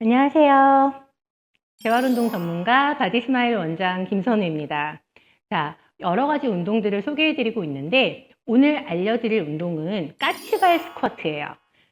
안녕하세요. 재활운동 전문가 바디스마일 원장 김선우입니다. 자, 여러 가지 운동들을 소개해드리고 있는데 오늘 알려드릴 운동은 까치발 스쿼트예요.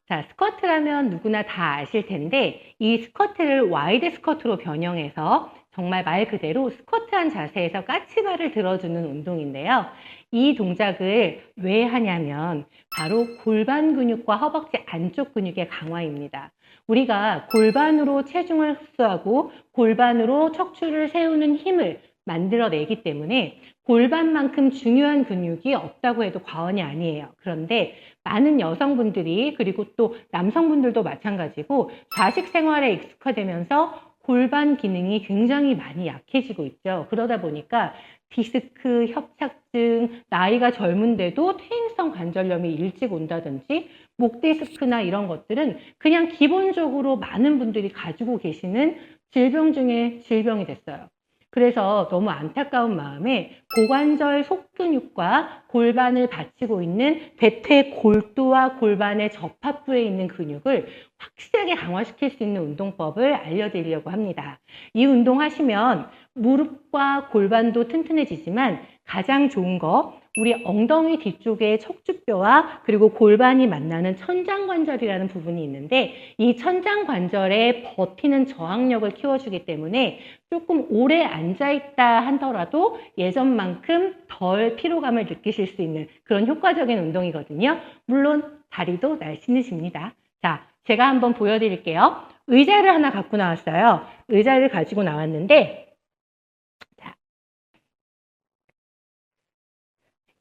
자, 스쿼트라면 누구나 다 아실 텐데 이 스쿼트를 와이드 스쿼트로 변형해서 정말 말 그대로 스쿼트한 자세에서 까치발을 들어주는 운동인데요. 이 동작을 왜 하냐면 바로 골반 근육과 허벅지 안쪽 근육의 강화입니다. 우리가 골반으로 체중을 흡수하고 골반으로 척추를 세우는 힘을 만들어내기 때문에 골반만큼 중요한 근육이 없다고 해도 과언이 아니에요. 그런데 많은 여성분들이 그리고 또 남성분들도 마찬가지고 좌식 생활에 익숙화되면서 골반 기능이 굉장히 많이 약해지고 있죠. 그러다 보니까 디스크, 협착증, 나이가 젊은데도 퇴행성 관절염이 일찍 온다든지 목 디스크나 이런 것들은 그냥 기본적으로 많은 분들이 가지고 계시는 질병 중에 질병이 됐어요. 그래서 너무 안타까운 마음에 고관절 속근육과 골반을 받치고 있는 대퇴 골두와 골반의 접합부에 있는 근육을 확실하게 강화시킬 수 있는 운동법을 알려드리려고 합니다. 이 운동 하시면 무릎과 골반도 튼튼해지지만 가장 좋은 거 우리 엉덩이 뒤쪽에 척추뼈와 그리고 골반이 만나는 천장관절이라는 부분이 있는데 이 천장관절에 버티는 저항력을 키워주기 때문에 조금 오래 앉아있다 하더라도 예전만큼 덜 피로감을 느끼실 수 있는 그런 효과적인 운동이거든요. 물론 다리도 날씬해집니다. 자, 제가 한번 보여드릴게요. 의자를 하나 갖고 나왔어요. 의자를 가지고 나왔는데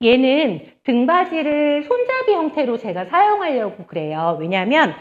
얘는 등받이를 손잡이 형태로 제가 사용하려고 그래요. 왜냐하면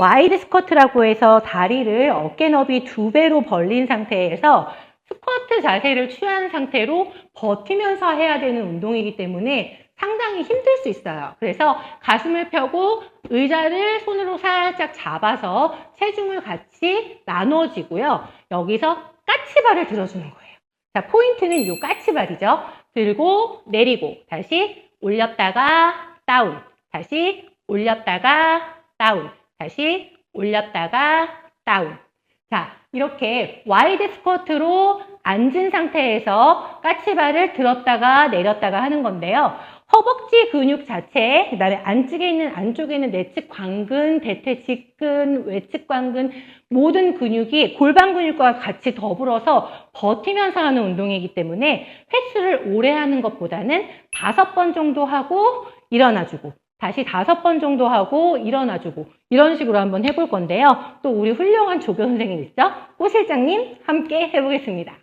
와이드 스쿼트라고 해서 다리를 어깨 너비 두 배로 벌린 상태에서 스쿼트 자세를 취한 상태로 버티면서 해야 되는 운동이기 때문에 상당히 힘들 수 있어요. 그래서 가슴을 펴고 의자를 손으로 살짝 잡아서 체중을 같이 나눠지고요. 여기서 까치발을 들어주는 거예요. 자, 포인트는 이 까치발이죠. 들고 내리고 다시 올렸다가 다운 다시 올렸다가 다운 다시 올렸다가 다운. 자 이렇게 와이드 스쿼트로 앉은 상태에서 까치발을 들었다가 내렸다가 하는 건데요 허벅지 근육 자체, 그 다음에 안쪽에 있는, 안쪽에 있는 내측 광근, 대퇴 직근, 외측 광근, 모든 근육이 골반 근육과 같이 더불어서 버티면서 하는 운동이기 때문에 횟수를 오래 하는 것보다는 다섯 번 정도 하고 일어나주고, 다시 다섯 번 정도 하고 일어나주고, 이런 식으로 한번 해볼 건데요. 또 우리 훌륭한 조교 선생님 있죠? 꼬 실장님 함께 해보겠습니다.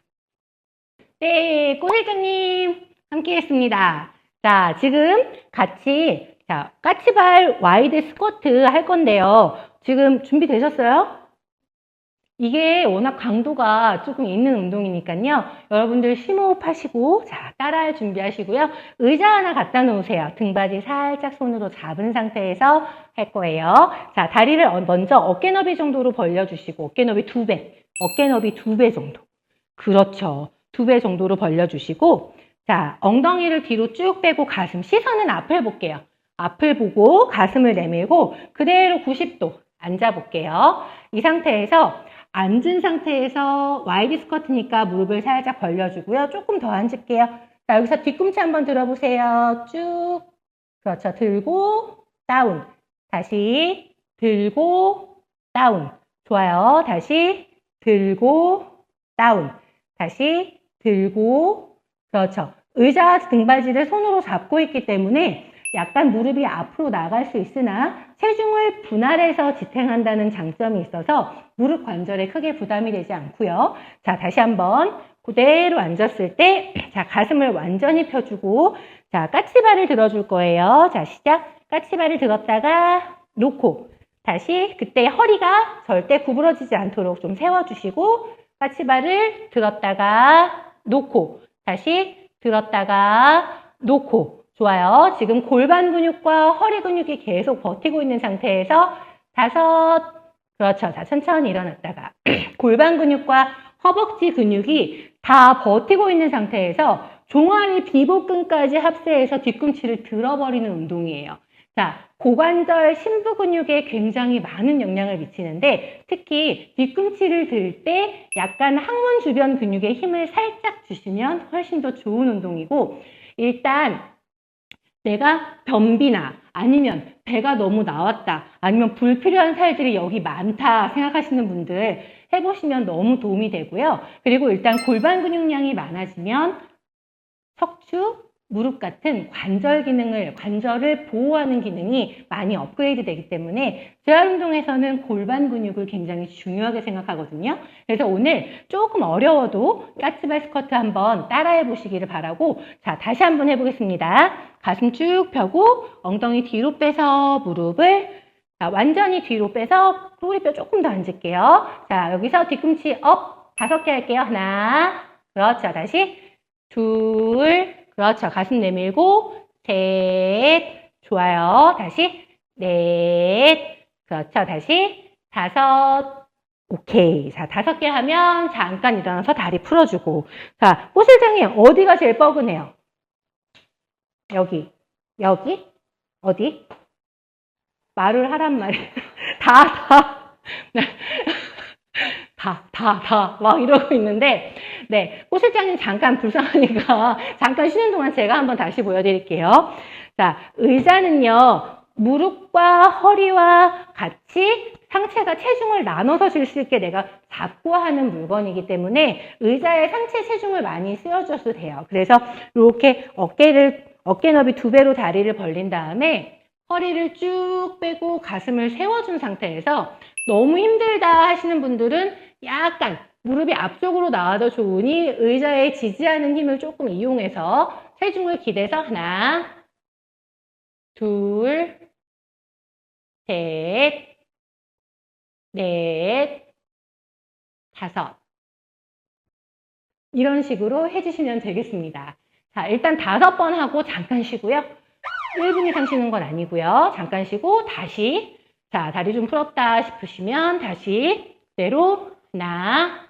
네, 꼬 실장님 함께 했습니다. 자, 지금 같이 자, 까치발 와이드 스쿼트 할 건데요. 지금 준비되셨어요? 이게 워낙 강도가 조금 있는 운동이니까요. 여러분들 심호흡 하시고 자, 따라할 준비하시고요. 의자 하나 갖다 놓으세요. 등받이 살짝 손으로 잡은 상태에서 할 거예요. 자, 다리를 먼저 어깨 너비 정도로 벌려 주시고 어깨 너비 두 배. 어깨 너비 두 배 정도. 그렇죠. 두 배 정도로 벌려 주시고 자, 엉덩이를 뒤로 쭉 빼고 가슴, 시선은 앞을 볼게요. 앞을 보고 가슴을 내밀고 그대로 90도 앉아 볼게요. 이 상태에서 앉은 상태에서 와이드 스쿼트니까 무릎을 살짝 벌려주고요. 조금 더 앉을게요. 자, 여기서 뒤꿈치 한번 들어보세요. 쭉. 그렇죠. 들고, 다운. 다시, 들고, 다운. 좋아요. 다시, 들고, 다운. 다시, 들고, 그렇죠. 의자 등받이를 손으로 잡고 있기 때문에 약간 무릎이 앞으로 나갈 수 있으나 체중을 분할해서 지탱한다는 장점이 있어서 무릎 관절에 크게 부담이 되지 않고요. 자, 다시 한번 그대로 앉았을 때, 자, 가슴을 완전히 펴주고, 자, 까치발을 들어줄 거예요. 자, 시작. 까치발을 들었다가 놓고, 다시 그때 허리가 절대 구부러지지 않도록 좀 세워주시고, 까치발을 들었다가 놓고, 다시 들었다가 놓고 좋아요. 지금 골반 근육과 허리 근육이 계속 버티고 있는 상태에서 다섯 그렇죠. 자 천천히 일어났다가 골반 근육과 허벅지 근육이 다 버티고 있는 상태에서 종아리 비복근까지 합세해서 뒤꿈치를 들어버리는 운동이에요. 자, 고관절 심부 근육에 굉장히 많은 영향을 미치는데 특히 뒤꿈치를 들 때 약간 항문 주변 근육에 힘을 살짝 주시면 훨씬 더 좋은 운동이고 일단 내가 변비나 아니면 배가 너무 나왔다 아니면 불필요한 살들이 여기 많다 생각하시는 분들 해보시면 너무 도움이 되고요. 그리고 일단 골반 근육량이 많아지면 척추, 무릎 같은 관절 기능을, 관절을 보호하는 기능이 많이 업그레이드 되기 때문에 재활 운동에서는 골반 근육을 굉장히 중요하게 생각하거든요. 그래서 오늘 조금 어려워도 까치발 스쿼트 한번 따라해 보시기를 바라고 자, 다시 한번 해보겠습니다. 가슴 쭉 펴고 엉덩이 뒤로 빼서 무릎을 자, 완전히 뒤로 빼서 꼬리뼈 조금 더 앉을게요. 자, 여기서 뒤꿈치 업 다섯 개 할게요. 하나, 그렇죠. 다시 둘, 그렇죠. 가슴 내밀고 셋, 좋아요. 다시 넷, 그렇죠. 다시 다섯, 오케이. 자, 다섯 개 하면 잠깐 일어나서 다리 풀어주고. 자, 호실장님 어디가 제일 뻐근해요? 여기, 여기, 어디? 말을 하란 말이에요. 다, 다. 다, 다, 다. 막 이러고 있는데, 네. 호 실장님 잠깐 불쌍하니까 잠깐 쉬는 동안 제가 한번 다시 보여드릴게요. 자, 의자는요, 무릎과 허리와 같이 상체가 체중을 나눠서 줄수 있게 내가 잡고 하는 물건이기 때문에 의자에 상체 체중을 많이 쓰여줘도 돼요. 그래서 이렇게 어깨를, 어깨 너비 두 배로 다리를 벌린 다음에 허리를 쭉 빼고 가슴을 세워준 상태에서 너무 힘들다 하시는 분들은 약간 무릎이 앞쪽으로 나와도 좋으니 의자에 지지하는 힘을 조금 이용해서 체중을 기대서 하나, 둘, 셋, 넷, 다섯. 이런 식으로 해주시면 되겠습니다. 자, 일단 다섯 번 하고 잠깐 쉬고요. 1분 이상 쉬는 건 아니고요. 잠깐 쉬고 다시 자 다리 좀 풀었다 싶으시면 다시 그대로 하나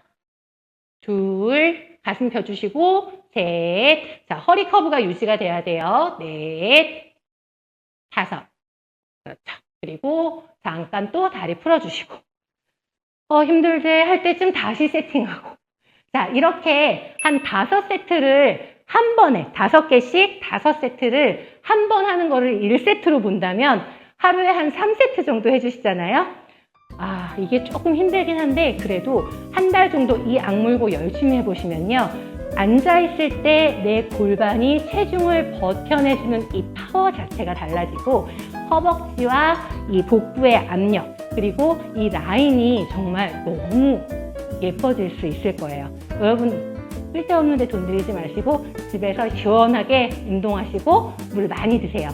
둘 가슴 펴주시고 셋 자 허리 커브가 유지가 돼야 돼요. 넷 다섯 그렇죠. 그리고 잠깐 또 다리 풀어주시고 어 힘들대 할 때쯤 다시 세팅하고 자 이렇게 한 다섯 세트를 한 번에 다섯 개씩 다섯 세트를 한 번 하는 거를 1세트로 본다면 하루에 한 3세트 정도 해주시잖아요. 아, 이게 조금 힘들긴 한데 그래도 한 달 정도 이 악물고 열심히 해보시면요. 앉아있을 때 내 골반이 체중을 버텨내주는 이 파워 자체가 달라지고 허벅지와 이 복부의 압력 그리고 이 라인이 정말 너무 예뻐질 수 있을 거예요. 여러분 쓸데없는데 돈 들이지 마시고 집에서 시원하게 운동하시고 물 많이 드세요.